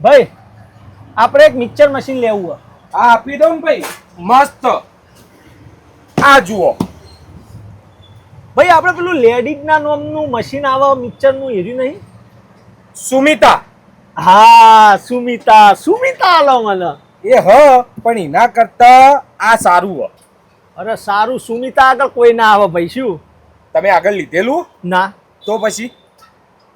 ભાઈ આપણે એક મિક્સર મશીન લેવું હોય. આ આપી દઉં ને ભાઈ. મસ્ત. આ જુઓ. ભાઈ આપણે પેલું લેડીઝના નામનું મશીન આવે મિક્સરનું એર્યું નહીં? સુમિતા. હા સુમિતા સુમિતા આલો મને. એ હ પણ એના કરતા આ સારું હ. અરે સારું. સુમિતા આગળ કોઈ ના આવે ભાઈ શું? તમે આગળ લીધેલું? ના. તો પછી?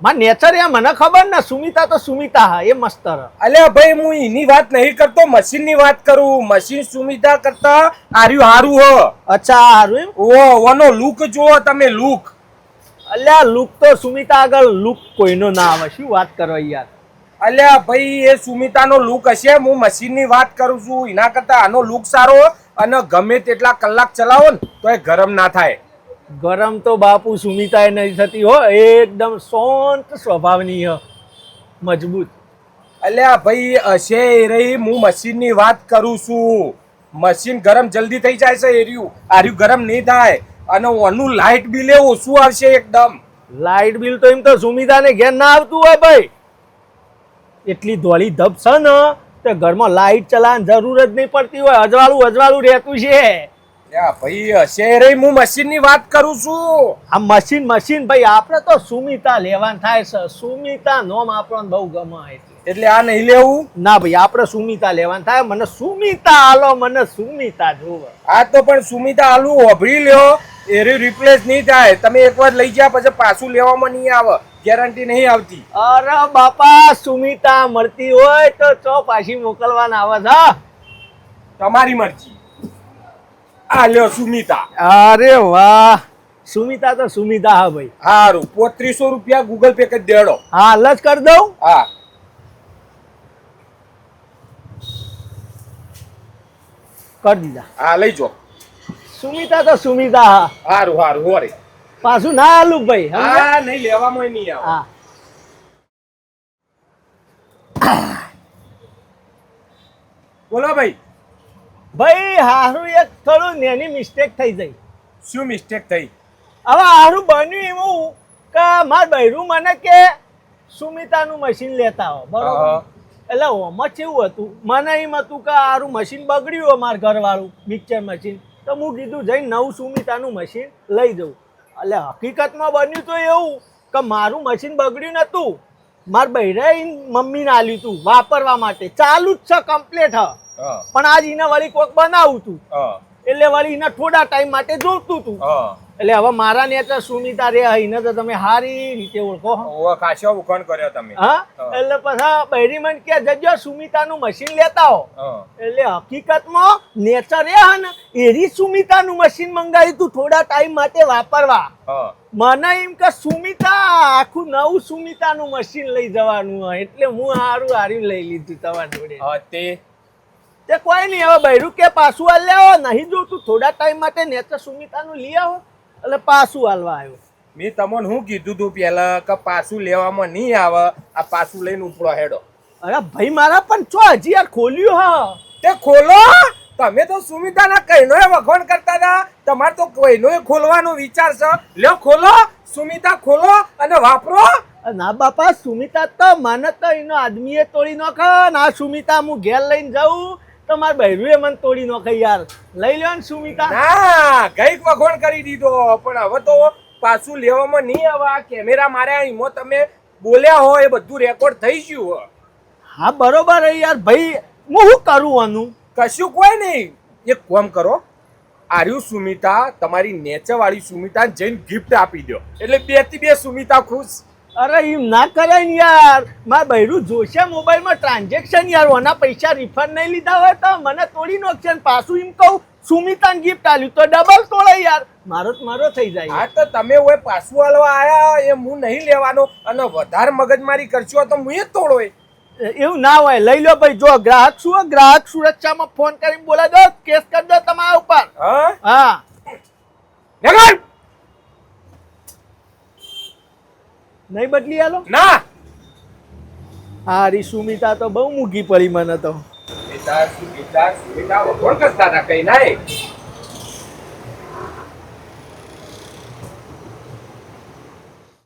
માં નેચર એ મને ખબર ને સુમિતા તો સુમિતા હા એ મસ્ત અલે અલ્યા ભાઈ હું એની વાત નહીં કરતો મશીનની વાત કરું. મશીન સુમિતા કરતા આર્યું હારું હો. અચ્છા હારું ઓ ઓનો લુક જુઓ તમે લુક અલ્યા લુક તો સુમિતા આગળ લુક કોઈનો ના આવે શું વાત કરો યાર? અલ્યા ભાઈ એ સુમિતાનો લુક હશે હું મશીનની વાત કરું છું. એના કરતા આનો લુક સારો અને ગમે તેટલા કલાક ચલાવો ને તો એ ગરમ ના થાય. ગરમ તો બાપુ સુમિતા એ નહીં થતી હો એકદમ શાંત સ્વભાવની મજબૂત. અલ્યા ભાઈ હશે એ રહી હું મશીનની વાત કરું છું. મશીન ગરમ જલ્દી થઈ જાય છે એર્યું. આર્યું ગરમ નહીં થાય. અને ઓનું લાઇટ બિલ એ ઓછું આવશે એકદમ. લાઇટ બિલ તો એમ તો સુમિતાને ઘેર ના આવતું હોય ભાઈ. એટલી ધોળી ધબ છે ને તે ઘરમાં લાઇટ ચલાવવાની જરૂર જ નહીં પડતી હોય. અજવાળું અજવાળું રહેતું છે. ભાઈ હશે હું મશીનની વાત કરું છું. આ મશીન મશીન ભાઈ આપણે તો સુમિતા લેવાન થાય છે. સુમિતા નોમ આપણને બહુ ગમે એટલે આ નહીં લેવું? ના ભાઈ આપણે સુમિતા લેવાન થાય. મને સુમિતા આલો મને સુમિતા જોવે. આ તો પણ સુમિતા આલુ હોભળી લ્યો. એ રિપ્લેસ નહીં થાય. તમે એકવાર લઈ ગયા પછી પાછું લેવામાં નહીં આવે. ગેરંટી નહીં આવતી. અરે બાપા સુમિતા મળતી હોય તો ચો પાછી મોકલવાના આવે છે? તમારી મરજી. આ લ્યો સુમિતા. અરે વાહ. સુમિતા તો સુમિતા હા ભાઈ. હારું પોત્રીસો રૂપિયા ગૂગલ પે કરી દેડો. હા લજ કરી દઉં. હા. કરી દીધા. હા લઈ જો. સુમિતા તો સુમિતા હા. હારું હારું હોરે પાછું ના આલું ભાઈ હા નહીં લેવામાં નહીં આવે. હા. બોલો ભાઈ. ભાઈ હારું એક થોડું નેની મિસ્ટેક થઈ જઈ શું મિસ્ટેક થઈ? હવે હારું બન્યું એવું કે માર બૈરું મને કે સુમિતાનું મશીન લેતા હો બરોબર? એટલે ઓમાં કેવું હતું? મને એમ હતું કે હારું મશીન બગડ્યું હોય મારા ઘરવાળું મિક્સર મશીન તો હું કીધું જઈને નવું સુમિતાનું મશીન લઈ જઉં. એટલે હકીકતમાં બન્યું તો એવું કે મારું મશીન બગડ્યું નતું માર મમ્મી ના આલ્યું તું વાપરવા માટે. ચાલુ જ છે કમ્પ્લેટ હ. પણ આજ એને વળી કોક બનાવું તું. એટલે વળી એના થોડા ટાઈમ માટે જોતું હા. એટલે હવે મારા નેતા સુમિતા રે એને તો તમે સારી રીતે ઓળખો હો. ઓવા ખાસો ઉખાણ કર્યો તમે. હા. એટલે પછી બહેરીમન કે જજો સુમિતાનું મશીન લેતા હો. એટલે હકીકતમાં નેચર એ હન ને એરી સુમિતાનું મશીન મંગાવ્યું તું થોડા ટાઈમ માટે વાપરવા. મને એમ કે સુમિતા આખું નવું સુમિતાનું મશીન લઈ જવાનું હોય એટલે હું હારું હારું લઈ લીધું તમારી જોડે. તે. તે કોઈ નહીં હવે બૈરું કે પાછું હાલ લેવો નહીં જોતું થોડા ટાઈમ માટે નેચર સુમિતાનું લઈ આવો. એટલે પાછું હાલવા આવ્યો. મેં તમને શું કીધું તું પેલા કે પાછું લેવામાં નહીં આવે આ પાછું લઈને ઉપડો હેડો. અરે ભાઈ મારા પણ છો હજી યાર ખોલ્યું હા. તે ખોલો? તમે તો સુમિતાના એ વખોણ કરતા હતા. તમારે તો કોઈનોય ખોલવાનો વિચાર છે. લ્યો ખોલો. સુમિતા ખોલો અને વાપરો. ના બાપા સુમિતા તો મને તો એનો આદમીએ તોડી નાખે. ના આ સુમિતા હું ઘેર લઈને જાઉં. તો માર બૈરુએ મને તોડી નાખે યાર. લઈ લ્યો ને સુમિતા. ના કંઈક વખોણ કરી દીધો. પણ હવે તો પાછું લેવામાં નહીં આવે. આ કેમેરા માર્યા એમાં તમે બોલ્યા હોય એ બધું રેકોર્ડ થઈ ગયું હા બરોબર હે યાર. ભાઈ હું શું કરું આનું? કશું કોઈ નહીં. એક કોમ કરો. આર્યુ સુમિતા તમારી નેચર વાળી સુમિતા જઈને ગિફ્ટ આપી દો એટલે બેથી બે સુમિતા ખુશ. અરે એમ ના કરાય ને યાર. મારા બૈરું જોશે મોબાઈલમાં ટ્રાન્ઝેક્શન યાર. ઓના પૈસા રિફંડ નહીં લીધા હોય તો મને તોડી નાખશે પાછું એમ કહું સુમિતાન ગિફ્ટ આલ્યું તો ડબલ તોડે યાર. મારો તો મારો થઈ જાય. હા તો તમે ઓય પાછું આલવા આયા એ હું નહીં લેવાનો અને વધારે મગજમારી કરશો તો હું એ જ તોડો એવું ના હોય. લઈ લો ભાઈ જો ગ્રાહક શું ગ્રાહક સુરક્ષામાં ફોન કરીને બોલા દો કેસ કરી દો તમારા ઉપર. હા? હા. નહીં બદલી આલો? ના! હારી સુમિતા તો બહુ મૂકી પડી મને તો સુમિતા સુમિતા સુમિતા વખોણ કરતા હતા કઈ નાય